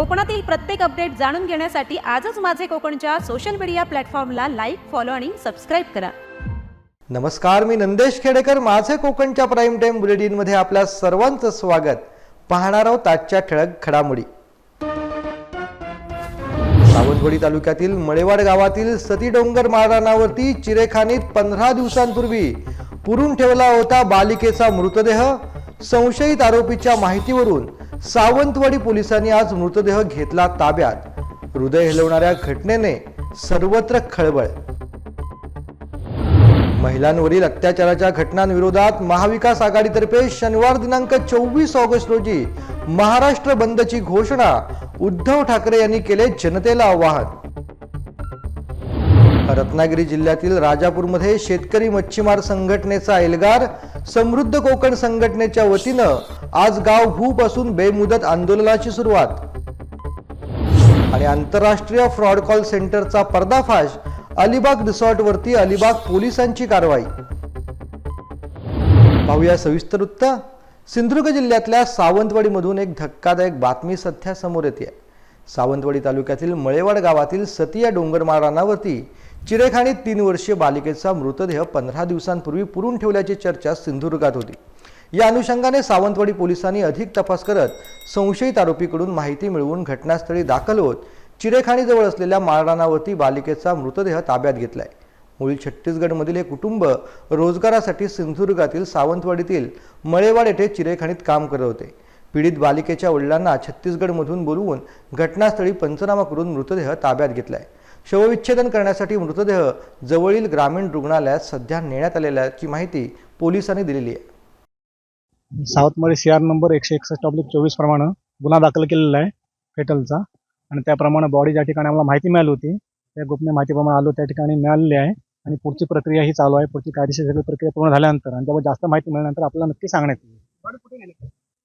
कोकणातील प्रत्येक अपडेट जाणून घेण्यासाठी आजच माझे कोकणच्या सोशल मीडिया प्लॅटफॉर्मला लाईक फॉलो आणि सबस्क्राईब करा. नमस्कार मी नंदेश खेडेकर. माझे कोकणच्या प्राईम टाईम बुलेटिनमध्ये आपल्या सर्वांचं स्वागत. पाहणार आहोत आजच्या ठळक घडामोडी. सावंतवाडी तालुक्यातील मळेवाड गावातील सती डोंगर माळरानावरती चिरेखानीत पंधरा दिवसांपूर्वी पुरून ठेवला होता बालिकेचा मृतदेह. संशयित आरोपीच्या माहितीवरून सावंतवाडी पोलिसांनी आज मृतदेह घेतला ताब्यात. हृदय हेलवणाऱ्या घटनेने सर्वत्र खळबळ. महिलांवरील अत्याचाराच्या घटनांविरोधात महाविकास आघाडीतर्फे शनिवार दिनांक चोवीस ऑगस्ट रोजी महाराष्ट्र बंदची घोषणा उद्धव ठाकरे यांनी केले जनतेला आवाहन. रत्नागिरी जिल्ह्यातील राजापूरमध्ये शेतकरी मच्छीमार संघटनेचा एल्गार समृद्ध कोकण संघटनेच्या वतीनं आज गाव भूप असून बेमुदत आंदोलनाची सुरुवात. आणि आंतरराष्ट्रीय फ्रॉड कॉल सेंटरचा पर्दाफाश अलिबाग रिसॉर्टवरती अलिबाग पोलिसांची कारवाई. पाहूया सविस्तर वृत्त सिंधुदुर्ग जिल्ह्यातल्या सावंतवाडीमधून एक धक्कादायक बातमी सध्या समोर येते सावंतवाडी तालुक्यातील मळेवाड गावातील सतिया डोंगरमाळ रानावरती चिरेखाणीत तीन वर्षीय बालिकेचा मृतदेह पंधरा दिवसांपूर्वी पुरून ठेवल्याची चर्चा सिंधुदुर्गात होती. या अनुषंगाने सावंतवाडी पोलिसांनी अधिक तपास करत संशयित आरोपीकडून माहिती मिळवून घटनास्थळी दाखल होत चिरेखाणीजवळ असलेल्या माळरानावरती बालिकेचा मृतदेह ताब्यात घेतलाय. मूळ छत्तीसगडमधील हे कुटुंब रोजगारासाठी सिंधुदुर्गातील सावंतवाडीतील मळेवाड येथे चिरेखाणीत काम करत होते. पीडित बालिकेच्या वडिलांना छत्तीसगडमधून बोलवून घटनास्थळी पंचनामा करून मृतदेह ताब्यात घेतलाय. शवविच्छेदन करण्यासाठी मृतदेह जवळील ग्रामीण रुग्णालयात सध्या नेण्यात आलेल्याची माहिती पोलिसांनी दिलेली आहे. सावतमळे सी आर नंबर एकशे एकसष्ट ऑब्लिक चोवीस प्रमाणे गुन्हा दाखल केलेला आहे फेटलचा आणि त्याप्रमाणे बॉडी ज्या ठिकाणी आम्हाला माहिती मिळाली होती त्या गोपनीय माहितीप्रमाणे आलो त्या ठिकाणी मिळालेली आहे. आणि पुढची प्रक्रिया ही चालू आहे. पुढची कायदेशीर सगळी प्रक्रिया पूर्ण झाल्यानंतर आणि त्यावर जास्त माहिती मिळाल्यानंतर आपल्याला नक्की सांगण्यात येईल.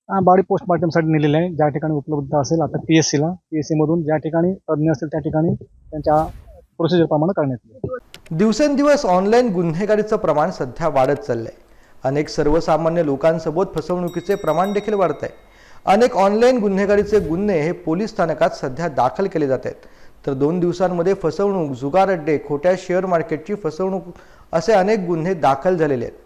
बॉडी पोस्टमॉर्टमसाठी नेलेली आहे. ज्या ठिकाणी उपलब्ध असेल आता पी एस सीला पी एस सीमधून ज्या ठिकाणी तज्ज्ञ असतील त्या ठिकाणी त्यांच्या प्रोसिजरप्रमाणे करण्यात येईल. दिवसेंदिवस ऑनलाईन गुन्हेगारीचं प्रमाण सध्या वाढत चाललंय. अनेक सर्वसामान्य लोकांसोबत फसवणुकीचे प्रमाण देखील वाढत आहे अनेक ऑनलाईन गुन्हेगारीचे गुन्हे हे पोलीस स्थानकात सध्या दाखल केले जात आहेत. तर दोन दिवसांमध्ये फसवणूक जुगार अड्डे खोट्या शेअर मार्केटची फसवणूक असे अनेक गुन्हे दाखल झालेले आहेत.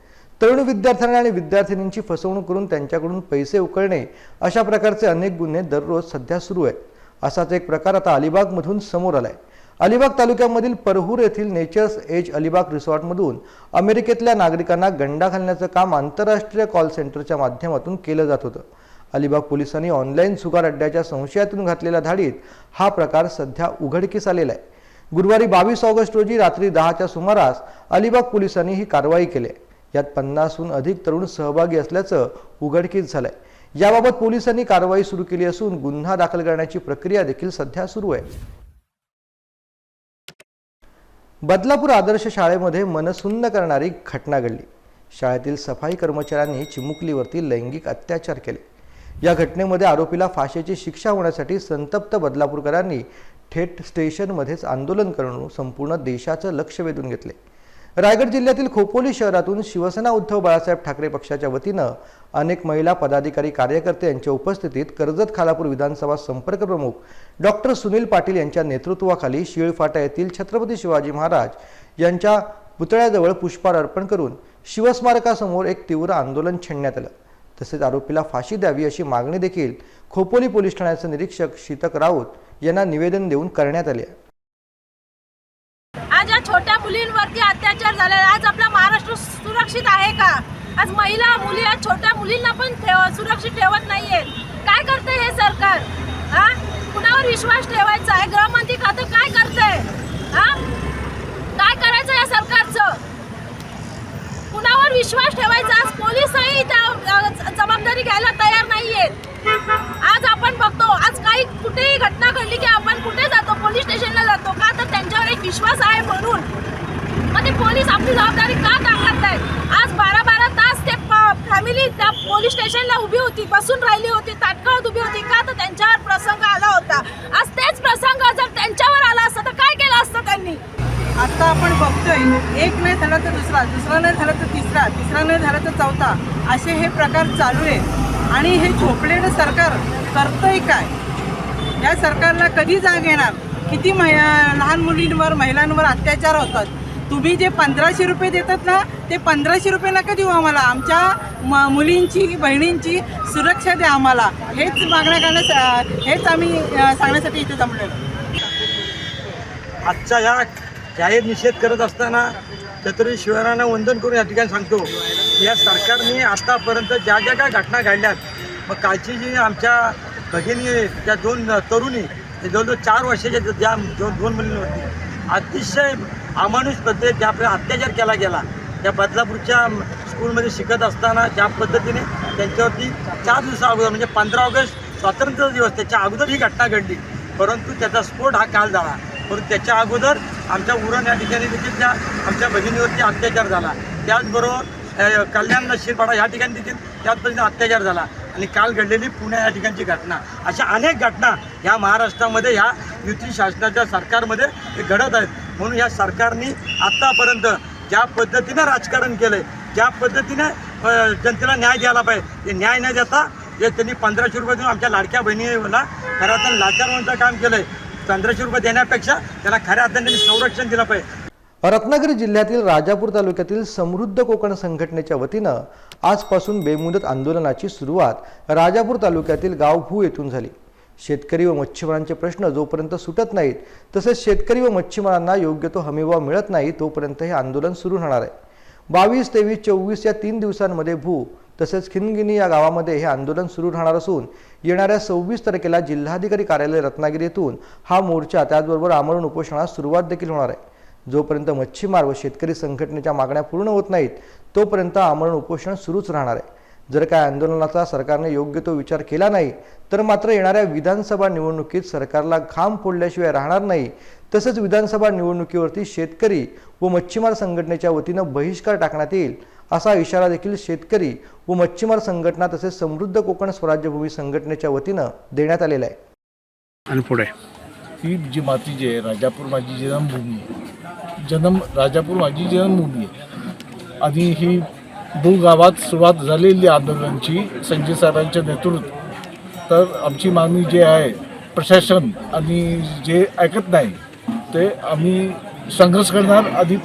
तरुण विद्यार्थ्यांना आणि विद्यार्थिनींची फसवणूक करून त्यांच्याकडून पैसे उकळणे अशा प्रकारचे अनेक गुन्हे दररोज सध्या सुरू आहेत. असाच एक प्रकार आता अलिबागमधून समोर आलाय. अलिबाग तालुक्यामधील परहूर येथील नेचर्स एज अलिबाग रिसॉर्टमधून अमेरिकेतल्या नागरिकांना गंडा घालण्याचं काम आंतरराष्ट्रीय कॉल सेंटरच्या माध्यमातून केलं जात होतं. अलिबाग पोलिसांनी ऑनलाईन सुगार अड्ड्याच्या संशयातून घातलेल्या धाडीत हा प्रकार सध्या उघडकीस आलेला आहे. गुरुवारी बावीस ऑगस्ट रोजी रात्री दहाच्या सुमारास अलिबाग पोलिसांनी ही कारवाई केली आहे. यात पन्नासहून अधिक तरुण सहभागी असल्याचं उघडकीस झालंय. याबाबत पोलिसांनी कारवाई सुरू केली असून गुन्हा दाखल करण्याची प्रक्रिया देखील सध्या सुरू आहे. बदलापूर आदर्श शाळेमध्ये मनसुन्न करणारी घटना घडली. शाळेतील सफाई कर्मचाऱ्यांनी चिमुकलीवरती लैंगिक अत्याचार केले. या घटनेमध्ये आरोपीला फाशीची शिक्षा होण्यासाठी संतप्त बदलापूरकरांनी थेट स्टेशनमध्येच आंदोलन करून संपूर्ण देशाचं लक्ष वेधून घेतले. रायगड जिल्ह्यातील खोपोली शहरातून शिवसेना उद्धव बाळासाहेब ठाकरे पक्षाच्या वतीनं अनेक महिला पदाधिकारी कार्यकर्ते यांच्या उपस्थितीत कर्जत खालापूर विधानसभा संपर्क प्रमुख डॉक्टर सुनील पाटील यांच्या नेतृत्वाखाली शिळफाटा येथील छत्रपती शिवाजी महाराज यांच्या पुतळ्याजवळ पुष्पहार अर्पण करून शिवस्मारकासमोर एक तीव्र आंदोलन छेडण्यात आलं. तसेच आरोपीला फाशी द्यावी अशी मागणी देखील खोपोली पोलीस ठाण्याचे निरीक्षक शीतक राऊत यांना निवेदन देऊन करण्यात आले आहे आज या छोट्या मुलींवरती अत्याचार झाले आज आपला महाराष्ट्र सुरक्षित आहे का? आज महिला मुली आज छोट्या मुलींना पण ठेव सुरक्षित ठेवत नाहीये काय करते हे सरकार? हा? कुणावर विश्वास ठेवायचा आहे? गृहमंत्री खातं काय करतंय? हा? काय करायचं या सरकारचं? कुणावर विश्वास ठेवायचा? आज पोलीसही त्या जबाबदारी घ्यायला तयार नाहीयेत. आज आपण बघतो आज काही कुठेही घटना घडली की आपण कुठे जातो? पोलीस स्टेशनला जातो. का? तर त्यांच्यावर एक विश्वास आहे म्हणून. मग ते पोलीस आपली जबाबदारी का नाकारत आहेत आज बारा बारा तास ते फॅमिली त्या पोलीस स्टेशनला उभी होती बसून राहिली होती ताटकळत उभी होती. का तर त्यांच्यावर प्रसंग आला होता. आज तेच प्रसंग जर त्यांच्यावर आला असता तर काय केलं असतं त्यांनी? आता आपण बघतोय एक नाही झालं तर दुसरा दुसरा नाही झालं तर तिसरा तिसरा नाही झालं तर चौथा. असे हे प्रकार चालू आहे. आणि हे झोपलेलं सरकार करतंय काय? या सरकारला कधी जाग येणार? किती मह लहान मुलींवर महिलांवर अत्याचार होतात. तुम्ही जे पंधराशे रुपये देतात ना ते पंधराशे रुपये नका देऊ आम्हाला. आमच्या म मुलींची बहिणींची सुरक्षा द्या आम्हाला. हेच मागण्या करण्यास हेच आम्ही सांगण्यासाठी इथे जमलेलो आजचा ह्या जाहीर निषेध करत असताना छत्रपती शिवरायांना वंदन करून या ठिकाणी सांगतो या सरकारने आतापर्यंत ज्या ज्या काय घटना घडल्यात मग कालची जी आमच्या भगिनी त्या दोन तरुणी ते जवळजवळ चार वर्षाच्या ज्या दोन दोन मुलींवरती अतिशय अमानुष पद्धतीने ज्या आपल्या अत्याचार केला गेला त्या बदलापूरच्या स्कूलमध्ये शिकत असताना ज्या पद्धतीने त्यांच्यावरती चार दिवसा अगोदर म्हणजे पंधरा ऑगस्ट स्वातंत्र्य दिवस त्याच्या अगोदर ही घटना घडली. परंतु त्याचा स्फोट हा काल झाला. परंतु त्याच्या अगोदर आमच्या उरण या ठिकाणी देखील त्या आमच्या भगिनीवरती अत्याचार झाला. त्याचबरोबर कल्याण शिरपाडा या ठिकाणी देखील त्याच पद्धतीने अत्याचार झाला. आणि काल घडलेली पुण्या या ठिकाणची घटना. अशा अनेक घटना ह्या महाराष्ट्रामध्ये ह्या युती शासनाच्या सरकारमध्ये घडत आहेत. म्हणून या सरकारने आत्तापर्यंत ज्या पद्धतीनं राजकारण केलं आहे ज्या पद्धतीने जनतेला न्याय द्यायला पाहिजे ते न्याय न देता जे त्यांनी पंधराशे रुपये देऊन आमच्या लाडक्या बहिणीला खऱ्या अर्थानं लाचारवंचं काम केलं आहे पंधराशे रुपये देण्यापेक्षा त्याला खऱ्या अर्थाने त्यांनी संरक्षण दिलं पाहिजे. रत्नागिरी जिल्ह्यातील राजापूर तालुक्यातील समृद्ध कोकण संघटनेच्या वतीनं आजपासून बेमुदत आंदोलनाची सुरुवात राजापूर तालुक्यातील गाव भू येथून झाली. शेतकरी व मच्छीमारांचे प्रश्न जोपर्यंत सुटत नाहीत तसेच शेतकरी व मच्छीमारांना योग्य तो हमीभाव मिळत नाही तोपर्यंत हे आंदोलन सुरू राहणार आहे. बावीस तेवीस चोवीस या तीन दिवसांमध्ये भू तसेच खिनगिनी या गावामध्ये हे आंदोलन सुरू राहणार असून येणाऱ्या सव्वीस तारखेला जिल्हाधिकारी कार्यालय रत्नागिरीतून हा मोर्चा त्याचबरोबर आमरण उपोषणास सुरुवात देखील होणार आहे. जोपर्यंत मच्छीमार व शेतकरी संघटनेच्या मागण्या पूर्ण होत नाहीत तोपर्यंत आमरण उपोषण सुरूच राहणार आहे. जर काय आंदोलनाचा सरकारने योग्य तो विचार केला नाही तर मात्र येणाऱ्या विधानसभा निवडणुकीत सरकारला घाम फोडल्याशिवाय राहणार नाही. तसंच विधानसभा निवडणुकीवरती शेतकरी व मच्छीमार संघटनेच्या वतीनं बहिष्कार टाकण्यात येईल असा इशारा देखील शेतकरी व मच्छीमार संघटना तसेच समृद्ध कोकण स्वराज्यभूमी संघटनेच्या वतीनं देण्यात आलेला आहे. आणि पुढे? ही जी माती जी आहे राजापूर माझी जन्मभूमी जन्म राजापूर माझी जन्मभूमी आहे. आणि ही दो सुरुवात झालेली आंदोलनाची संजय सरांच्या नेतृत्व तर आमची मागणी जी आहे प्रशासन आणि जे ऐकत नाही ते आम्ही संघर्ष करणार. आधी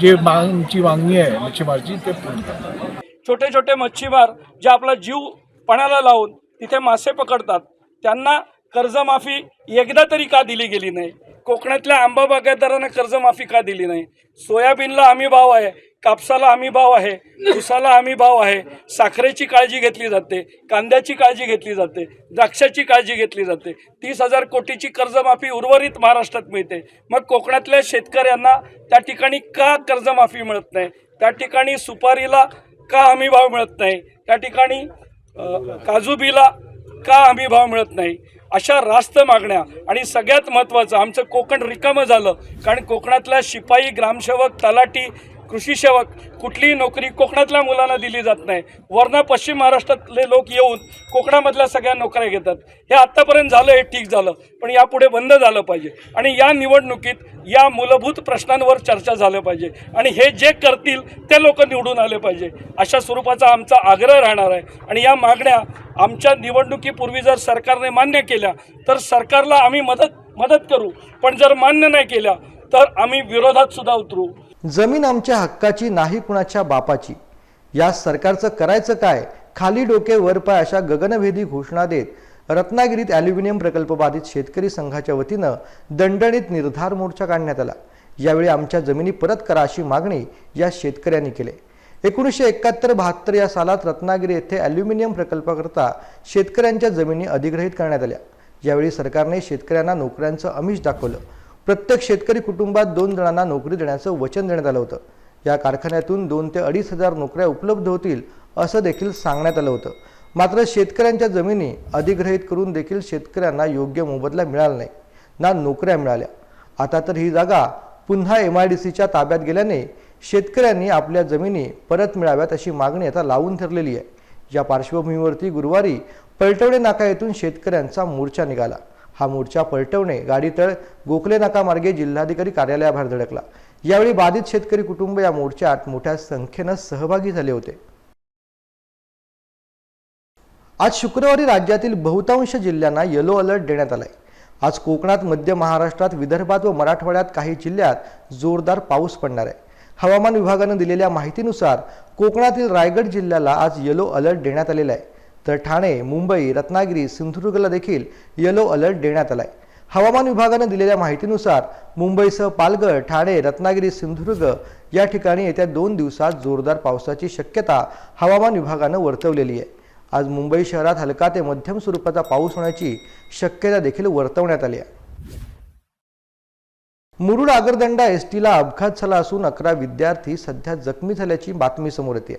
जे माग आमची मागणी आहे मच्छीमारची ते पूर्ण करणार. छोटे छोटे मच्छीमार जे आपला जीव पणाला लावून तिथे मासे पकडतात त्यांना कर्जमाफी एकदा तरी का दिली गेली नाही? कोकणातल्या आंबा बागायतदारांना कर्जमाफी का दिली नाही? सोयाबीनला हमी भाव आहे कापसाला हमी भाव आहे ऊसाला हमी भाव आहे साखरेची काळजी घेतली जाते कांद्याची काळजी घेतली जाते द्राक्षाची काळजी घेतली जाते. तीस हजार कोटीची कर्जमाफी उर्वरित महाराष्ट्रात मिळते. मग कोकणातल्या शेतकऱ्यांना त्या ठिकाणी का कर्जमाफी मिळत नाही? त्या ठिकाणी सुपारीला का हमी भाव मिळत नाही? त्या ठिकाणी काजूबीला का हमी भाव मिळत नाही? अशा रास्त मागण्या आणि सगळ्यात महत्त्वाचं आमचं कोकण रिकामं झालं. कारण कोकणातल्या शिपाई ग्रामसेवक तलाठी कृषी सेवक कुठलीही नोकरी कोकणातल्या मुलांना दिली जात नाही. वरनं पश्चिम महाराष्ट्रातले लोक येऊन कोकणामधल्या सगळ्या नोकऱ्या घेतात. हे आत्तापर्यंत झालं हे ठीक झालं पण यापुढे बंद झालं पाहिजे. आणि या निवडणुकीत या मूलभूत प्रश्नांवर चर्चा झालं पाहिजे. आणि हे जे करतील ते लोक निवडून आले पाहिजे. अशा स्वरूपाचा आमचा आग्रह राहणार आहे. आणि या मागण्या आमच्या निवडणुकीपूर्वी जर सरकारने मान्य केल्या तर सरकारला आम्ही मदत मदत करू. पण जर मान्य नाही केल्या तर आम्ही विरोधात सुद्धा उतरू. जमीन आमच्या हक्काची नाही कुणाच्या बापाची. या सरकारचं करायचं काय? खाली डोके वरपाय अशा गगनभेदी घोषणा देत रत्नागिरीत ॲल्युमिनियम प्रकल्प बाधित शेतकरी संघाच्या वतीनं दणदणीत निर्धार मोर्चा काढण्यात आला. यावेळी आमच्या जमिनी परत करा अशी मागणी या शेतकऱ्यांनी केली. एकोणीसशे एकाहत्तर बहात्तर या सालात रत्नागिरी येथे ॲल्युमिनियम प्रकल्पाकरता शेतकऱ्यांच्या जमिनी अधिग्रहित करण्यात आल्या. यावेळी सरकारने शेतकऱ्यांना नोकऱ्यांचं आमिष दाखवलं. प्रत्येक शेतकरी कुटुंबात दोन जणांना नोकरी देण्याचं वचन देण्यात आलं होतं. या कारखान्यातून दोन ते अडीच हजार नोकऱ्या उपलब्ध होतील असं देखील सांगण्यात आलं होतं. मात्र शेतकऱ्यांच्या जमिनी अधिग्रहित करून देखील शेतकऱ्यांना योग्य मोबदला मिळाला नाही ना नोकऱ्या मिळाल्या. आता तर ही जागा पुन्हा एम आय डी सीच्या ताब्यात गेल्याने शेतकऱ्यांनी आपल्या जमिनी परत मिळाव्यात अशी मागणी आता लावून ठरलेली आहे. या पार्श्वभूमीवरती गुरुवारी पलटवणे नाका येथून शेतकऱ्यांचा मोर्चा निघाला. हा मोर्चा पलटवणे गाडीतळ गोखले नाका मार्गे जिल्हाधिकारी कार्यालयाबाहेर धडकला. यावेळी बाधित शेतकरी कुटुंब या मोर्चात मोठ्या संख्येनं सहभागी झाले होते. आज शुक्रवारी राज्यातील बहुतांश जिल्ह्यांना येलो अलर्ट देण्यात आलाय. आज कोकणात मध्य महाराष्ट्रात विदर्भात व मराठवाड्यात काही जिल्ह्यात जोरदार पाऊस पडणार आहे. हवामान विभागानं दिलेल्या माहितीनुसार कोकणातील रायगड जिल्ह्याला आज येलो अलर्ट देण्यात आलेला आहे. तर ठाणे मुंबई रत्नागिरी सिंधुदुर्गला देखील येलो अलर्ट देण्यात आला आहे हवामान विभागानं दिलेल्या माहितीनुसार मुंबईसह पालघर ठाणे रत्नागिरी सिंधुदुर्ग या ठिकाणी येत्या दोन दिवसात जोरदार पावसाची शक्यता हवामान विभागानं वर्तवलेली आहे. आज मुंबई शहरात हलका ते मध्यम स्वरूपाचा पाऊस होण्याची शक्यता देखील वर्तवण्यात आली आहे. मुरुड आगरदंडा एस टीला अपघात झाला असून अकरा विद्यार्थी सध्या जखमी झाल्याची बातमी समोर येते.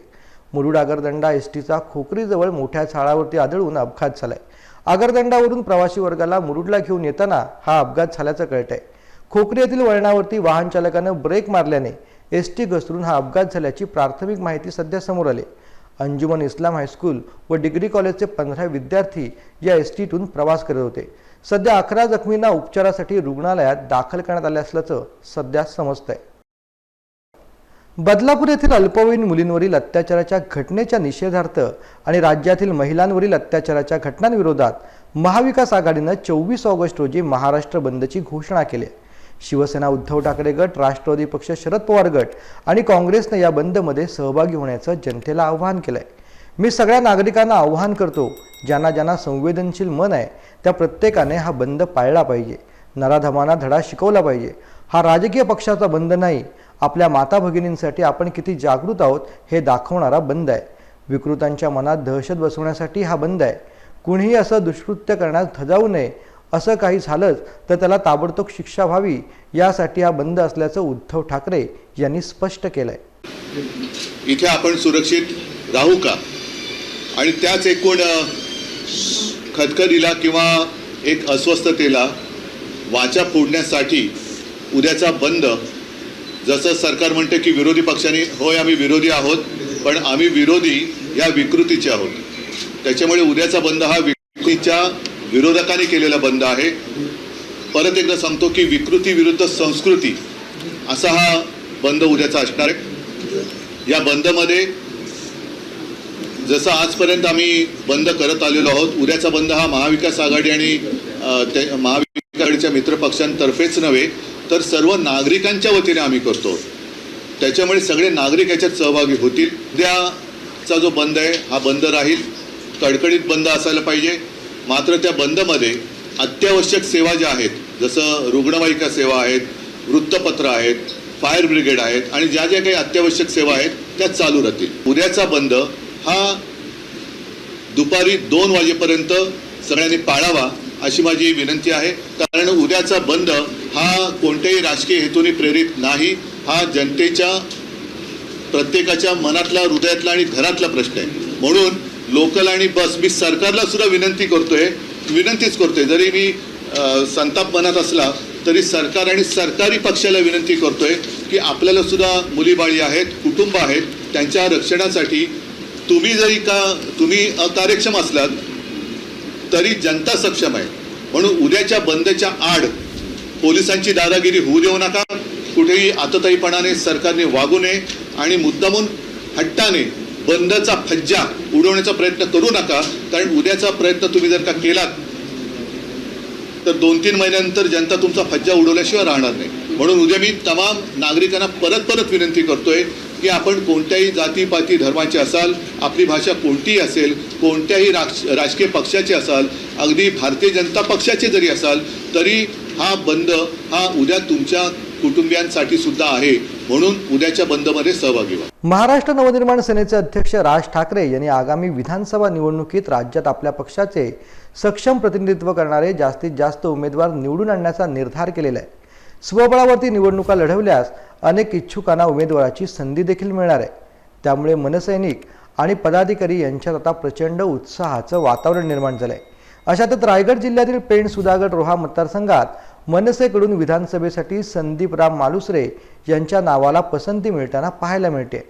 मुरुड आगरदंडा एस टीचा खोकरीजवळ मोठ्या झाडावरती आदळून अपघात झालाय. आगरदंडावरून प्रवासी वर्गाला मुरुडला घेऊन येताना हा अपघात झाल्याचं कळत आहे खोकरी येथील वळणावरती वाहन चालकानं ब्रेक मारल्याने एस टी घसरून हा अपघात झाल्याची प्राथमिक माहिती सध्या समोर आली. अंजुमन इस्लाम हायस्कूल व डिग्री कॉलेजचे पंधरा विद्यार्थी या एस टीतून प्रवास करत होते. सध्या अकरा जखमींना उपचारासाठी रुग्णालयात दाखल करण्यात आले असल्याचं सध्या समजतंय. बदलापूर येथील अल्पवयीन मुलींवरील अत्याचाराच्या घटनेच्या निषेधार्थ आणि राज्यातील महिलांवरील अत्याचाराच्या घटनांविरोधात महाविकास आघाडीनं चोवीस ऑगस्ट रोजी महाराष्ट्र बंदची घोषणा केली. आहे. शिवसेना उद्धव ठाकरे गट राष्ट्रवादी पक्ष शरद पवार गट आणि काँग्रेसनं या बंदमध्ये सहभागी होण्याचं जनतेला आवाहन केलंय. मी सगळ्या नागरिकांना आवाहन करतो ज्यांना ज्यांना संवेदनशील मन आहे त्या प्रत्येकाने हा बंद पाळला पाहिजे. नराधमांना धडा शिकवला पाहिजे. हा राजकीय पक्षाचा बंद नाही आपल्या माता भगिनींसाठी आपण किती जागृत आहोत हे दाखवणारा बंद आहे. विकृतांच्या मनात दहशत बसवण्यासाठी हा बंद आहे. कुणीही असं दुष्कृत्य करण्यास धजावू नये असं काही झालंच तर त्याला ताबडतोब शिक्षा व्हावी यासाठी हा बंद असल्याचं उद्धव ठाकरे यांनी स्पष्ट केलंय. इथे आपण सुरक्षित राहू का? आणि त्याच एकूण खदखदीला किंवा एक अस्वस्थतेला वाचा फोडण्यासाठी उद्याचा बंद जसं सरकार म्हणते की विरोधी पक्षांनी होय आम्ही विरोधी आहोत पण आम्ही विरोधी या विकृतीचे आहोत. त्याच्यामुळे उद्याचा बंद हा विकृतीच्या विरोधकांनी केलेला बंद आहे. परत एकदा सांगतो की विकृती विरुद्ध संस्कृती असा हा बंद उद्याचा असणार आहे. या बंदमध्ये जसं आजपर्यंत आम्ही बंद करत आलेलो आहोत उद्याचा बंद हा महाविकास आघाडी आणि ते महाविकास आघाडीच्या मित्रपक्षांतर्फेच नव्हे तर सर्व नागरिकांच्या वतीने आम्ही करतो. त्याच्यामुळे सगळे नागरिक याच्यात सहभागी होतील. उद्याचा जो बंद आहे हा बंद राहील. कडकडीत बंद असायला पाहिजे. मात्र त्या बंदमध्ये अत्यावश्यक सेवा ज्या आहेत जसं रुग्णवाहिका सेवा आहेत वृत्तपत्र आहेत फायर ब्रिगेड आहेत आणि ज्या ज्या काही अत्यावश्यक सेवा आहेत त्या चालू राहतील. उद्याचा बंद हा दुपारी दोन वाजेपर्यंत सगळ्यांनी पाळावा अशी माझी विनंती आहे. कारण उद्याचा बंद हा कोणत्याही राजकीय हेतूने प्रेरित नाही हा जनतेच्या प्रत्येकाच्या मनातला हृदयातला आणि घरातला प्रश्न आहे. म्हणून लोकल आणि बस मी सरकारला सुद्धा विनंती करतोय विनंतीच करतोय. जरी मी संताप मनात असला तरी सरकार आणि सरकारी पक्षाला विनंती करतोय की आपल्याला सुद्धा मुलीबाळी आहेत कुटुंब आहेत त्यांच्या रक्षणासाठी तुम्ही जरी का तुम्ही अकार्यक्षम असलात तरी जनता सक्षम आहे. म्हणून उद्याच्या बंदच्या आड पोलिसांची दादागिरी होऊ देऊ नका. कुठेही आतताईपणाने सरकारने वागू नये आणि मुद्दामून हट्टाने बंदचा फज्जा उडवण्याचा प्रयत्न करू नका कारण उद्याचा प्रयत्न तुम्ही जर का केलात तर दोन तीन महिन्यानंतर जनता तुमचा फज्जा उडवल्याशिवाय राहणार नाही. म्हणून उद्या मी तमाम नागरिकांना परत परत विनंती करतोय की आपण कोणत्याही जातीपाती धर्माचे असाल आपली भाषा कोणतीही असेल कोणत्याही राज राजकीय पक्षाचे असाल अगदी भारतीय जनता पक्षाचे जरी असाल तरी हा बंद हा उद्या तुमच्या कुटुंबियांसाठी सुद्धा आहे. म्हणून उद्याच्या बंदमध्ये सहभागी व्हा. महाराष्ट्र नवनिर्माण सेनेचे अध्यक्ष राज ठाकरे यांनी आगामी विधानसभा निवडणुकीत राज्यात आपल्या पक्षाचे सक्षम प्रतिनिधित्व करणारे जास्तीत जास्त उमेदवार निवडून आणण्याचा निर्धार केलेला आहे. स्वबळावरती निवडणुका लढवल्यास अनेक इच्छुकांना उमेदवाराची संधी देखील मिळणार आहे. त्यामुळे मनसैनिक आणि पदाधिकारी यांच्यात आता प्रचंड उत्साहाचं वातावरण निर्माण झालं आहे अशातच रायगड जिल्ह्यातील पेण सुधागड रोहा मतदारसंघात मनसेकडून विधानसभेसाठी संदीपराम मालुसरे यांच्या नावाला पसंती मिळताना पाहायला मिळते.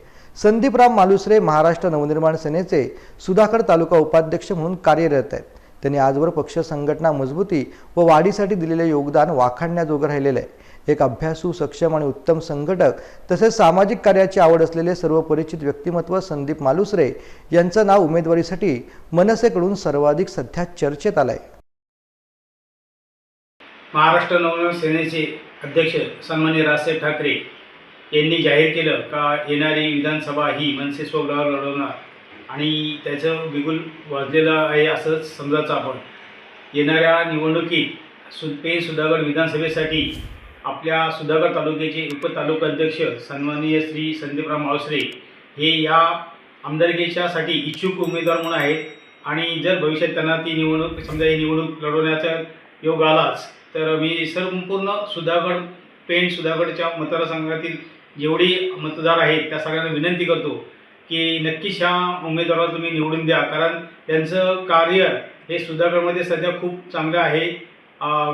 संदीपराम मालुसरे महाराष्ट्र नवनिर्माण सेनेचे सुधाकर तालुका उपाध्यक्ष म्हणून कार्यरत आहेत. त्यांनी आजवर पक्ष संघटना मजबूती व वाढीसाठी दिलेले योगदान वाखाणण्याजोगं राहिलेलं आहे. एक अभ्यासू सक्षम आणि उत्तम संघटक तसेच सामाजिक कार्याची आवड असलेले सर्व परिचित व्यक्तिमत्व संदीप मालुसरे यांचं नाव उमेदवारीसाठी मनसेकडून सर्वाधिक सध्या चर्चेत आलंय. महाराष्ट्र नवनिर्माण सेनेचे अध्यक्ष सन्मान्य राजसाहेब ठाकरे यांनी जाहीर केलं का येणारी विधानसभा ही मनसे स्वबळावर लढवणार आणि त्याचं बिगुल वाजलेलं आहे असंच समजायचं आपण. येणाऱ्या निवडणुकीत सु पे सुधागड विधानसभेसाठी आपल्या सुधागड तालुक्याचे उपतालुका अध्यक्ष सन्माननीय श्री संदीपराव मावसरे हे या आमदारकीच्यासाठी इच्छुक उमेदवार म्हणून आहेत. आणि जर भविष्यात त्यांना ती निवडणूक समजा ही निवडणूक लढवण्याचा योग आलाच तर मी संपूर्ण सुधागड पेण सुधागडच्या मतदारसंघातील जेवढी मतदार आहेत त्या सगळ्यांना विनंती करतो की नक्कीच ह्या उमेदवाराला तुम्ही निवडून द्या. कारण त्यांचं कार्य हे सुधागडमध्ये सध्या खूप चांगलं आहे.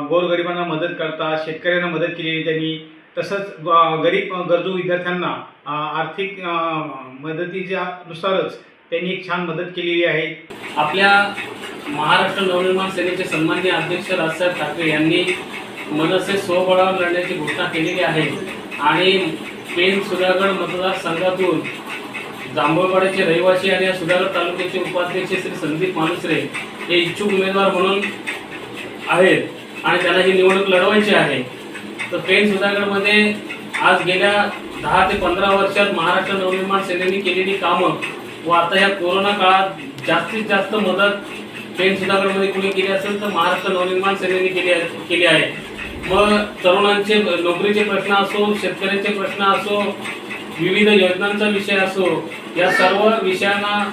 गोरगरिबांना मदत करतात शेतकऱ्यांना मदत केलेली त्यांनी तसंच ग- गरीब गरजू विद्यार्थ्यांना आर्थिक मदतीच्या नुसारच त्यांनी एक छान मदत केलेली आहे. आपल्या महाराष्ट्र नवनिर्माण सेनेचे सन्माननीय अध्यक्ष राजसाहेब ठाकरे यांनी मनसे स्वबळावर लढण्याची घोषणा केलेली आहे. आणि पेन सुधागड मतदारसंघातून जांभूळवाड्याचे रहिवासी आणि या सुधागड तालुक्याचे उपाध्यक्ष श्री संदीप मानुसरे हे इच्छुक उमेदवार म्हणून आहेत. आणि त्याला ही निवडणूक लढवायची आहे तर पेन सुधागडमध्ये आज गेल्या दहा ते पंधरा वर्षात महाराष्ट्र नवनिर्माण सेनेने केलेली कामं व आता या कोरोना काळात जास्तीत जास्त मदत पेन सुधागडमध्ये कुणी केली असेल तर महाराष्ट्र नवनिर्माण सेनेने केली केली आहे. मग तरुणांचे नोकरीचे प्रश्न असो शेतकऱ्यांचे प्रश्न असो विविध योजनांचा विषय असो या सर्व विषयांना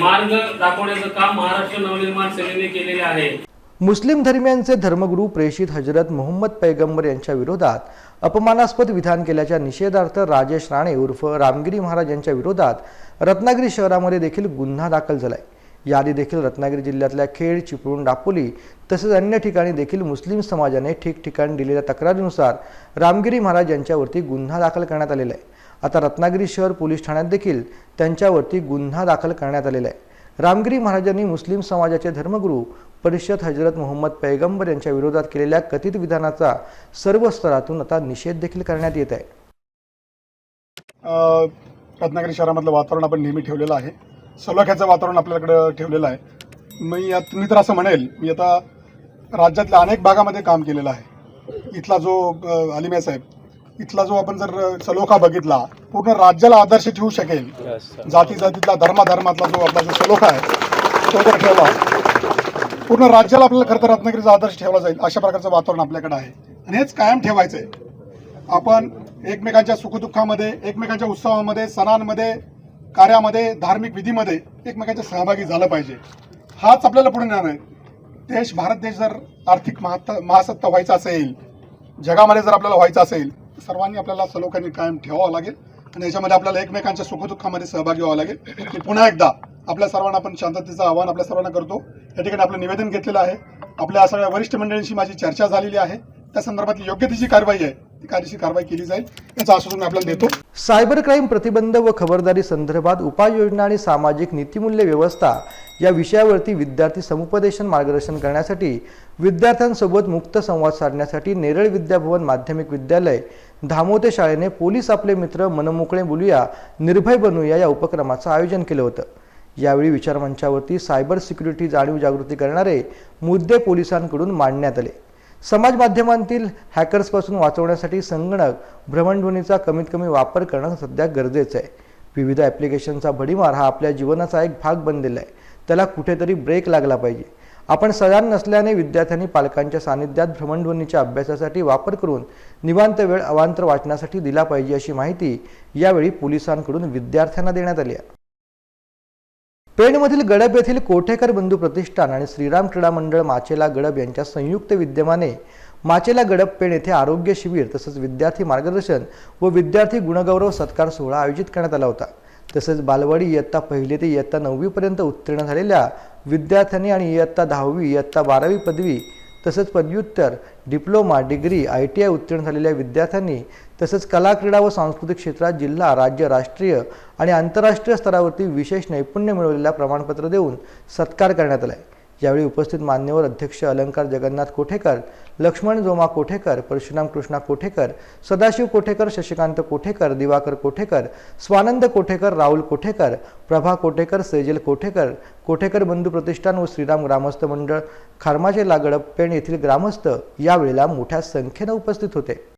मार्ग दाखवण्याचं काम महाराष्ट्र नवनिर्माण सेनेने केलेले आहे. मुस्लिम धर्मियांचे धर्मगुरू प्रेषित हजरत मोहम्मद पैगंबर यांच्या विरोधात अपमानास्पद विधान केल्याच्या निषेधार्थ राजेश राणे उर्फ रामगिरी महाराज यांच्या विरोधात रत्नागिरी शहरामध्ये देखील गुन्हा दाखल झालाय. याआधी देखील रत्नागिरी जिल्ह्यातल्या खेड चिपळूण दापोली तसेच अन्य ठिकाणी देखील मुस्लिम समाजाने ठिकठिकाणी दिलेल्या तक्रारीनुसार रामगिरी महाराज यांच्यावरती गुन्हा दाखल करण्यात आलेला आहे. आता रत्नागिरी शहर पोलीस ठाण्यात देखील त्यांच्यावरती गुन्हा दाखल करण्यात आलेला आहे. रामगिरी महाराजांनी मुस्लिम समाजाचे धर्मगुरू परिषद हजरत मोहम्मद पैगंबर यांच्या विरोधात केलेल्या कथित विधानाचा सर्व स्तरातून आता निषेध देखील करण्यात येत आहे. रत्नागिरी शहरामधलं वातावरण आपण नेहमी ठेवलेलं आहे. सलोख्याचं वातावरण आपल्याकडं ठेवलेलं आहे. मी यात मी तर असं म्हणेल मी आता राज्यातल्या अनेक भागामध्ये काम केलेलं आहे. इथला जो अ, अलिमिया साहेब इथला जो आपण जर सलोखा बघितला पूर्ण राज्याला आदर्श ठेवू शकेल जाती जातीतला धर्माधर्मातला जो आपला जो सलोखा आहे तो जर ठेवला पूर्ण राज्याला आपल्याला खरं तर रत्नागिरीचा आदर्श ठेवला जाईल अशा प्रकारचं वातावरण आपल्याकडे आहे. आणि हेच कायम ठेवायचं आहे आपण एकमेकांच्या सुखदुःखामध्ये एकमेकांच्या उत्सवामध्ये सणांमध्ये कार्यामध्ये धार्मिक विधीमध्ये एकमेकांच्या सहभागी झालं पाहिजे. हाच आपल्याला पुढे नेणार आहे. देश भारत देश जर आर्थिक महात्ता महासत्ता व्हायचा असेल जगामध्ये जर आपल्याला व्हायचं असेल तर सर्वांनी आपल्याला सलोख्याने कायम ठेवावं लागेल. आणि याच्यामध्ये आपल्याला एकमेकांच्या सुखदुःखामध्ये सहभागी व्हावं लागेल. पुन्हा एकदा आपल्या सर्वांना आपण शांततेचं आवाहन आपल्या सर्वांना करतो. या ठिकाणी आपलं निवेदन घेतलेलं आहे. आपल्या सगळ्या वरिष्ठ मंडळींशी माझी चर्चा झालेली आहे. त्या संदर्भातली योग्य ती जी कारवाई आहे ती कायदेशीर कारवाई केली जाईल याचं आश्वासन आपल्याला देतो. सायबर क्राईम प्रतिबंध व खबरदारी संदर्भात उपाययोजना आणि सामाजिक नीतिमूल्य व्यवस्था या विषयावरती विद्यार्थी समुपदेशन मार्गदर्शन करण्यासाठी विद्यार्थ्यांसोबत मुक्त संवाद साधण्यासाठी नेरळ विद्याभवन माध्यमिक विद्यालय धामोते शाळेने पोलीस आपले मित्र मनमोकळे बोलूया निर्भय बनूया या उपक्रमाचं आयोजन केलं होतं. यावेळी विचारमंचावरती सायबर सिक्युरिटी जाणीव जागृती करणारे मुद्दे पोलिसांकडून मांडण्यात आले. समाज माध्यमांतील हॅकर्सपासून वाचवण्यासाठी संगणक भ्रमणध्वनीचा कमीत कमी वापर करणं सध्या गरजेचं आहे. विविध ॲप्लिकेशनचा भडीमार हा आपल्या जीवनाचा एक भाग बनलेला आहे. त्याला कुठेतरी ब्रेक लागला पाहिजे. आपण सजान नसल्याने विद्यार्थ्यांनी पालकांच्या सानिध्यात भ्रमणध्वनीच्या अभ्यासासाठी वापर करून निवांत वेळ अवांतर वाचण्यासाठी दिला पाहिजे अशी माहिती यावेळी पोलिसांकडून विद्यार्थ्यांना देण्यात आली आहे. पेणमधील गडब येथील कोठेकर बंधू प्रतिष्ठान आणि श्रीराम क्रीडा मंडळ माचेला गडब यांच्या संयुक्त विद्यमाने माचेला गडब पेण येथे आरोग्य शिबिर तसंच विद्यार्थी मार्गदर्शन व विद्यार्थी गुणगौरव सत्कार सोहळा आयोजित करण्यात आला होता. तसेच बालवाडी इयत्ता पहिली ते इयत्ता नववीपर्यंत उत्तीर्ण झालेल्या विद्यार्थ्यांनी आणि इयत्ता दहावी इयत्ता बारावी पदवी तसंच पदव्युत्तर diploma degree I T I उत्तीर्ण झालेल्या विद्यार्थ्यांनी तसंच कला क्रीडा व सांस्कृतिक क्षेत्रात जिल्हा राज्य राष्ट्रीय आणि आंतरराष्ट्रीय स्तरावरती विशेष नैपुण्य मिळवलेल्या प्रमाणपत्र देऊन सत्कार करण्यात आला आहे यावेळी उपस्थित मान्यवर अध्यक्ष अलंकार जगन्नाथ कोठेकर लक्ष्मण जोमा कोठेकर परशुराम कृष्णा कोठेकर सदाशिव कोठेकर शशिकांत कोठेकर दिवाकर कोठेकर स्वानंद कोठेकर राहुल कोठेकर प्रभा कोठेकर सेजल कोठेकर कोठेकर बंधू प्रतिष्ठान व श्रीराम ग्रामस्थ मंडळ खारमाचे लागड पेण येथील ग्रामस्थ यावेळेला मोठ्या संख्येनं उपस्थित होते.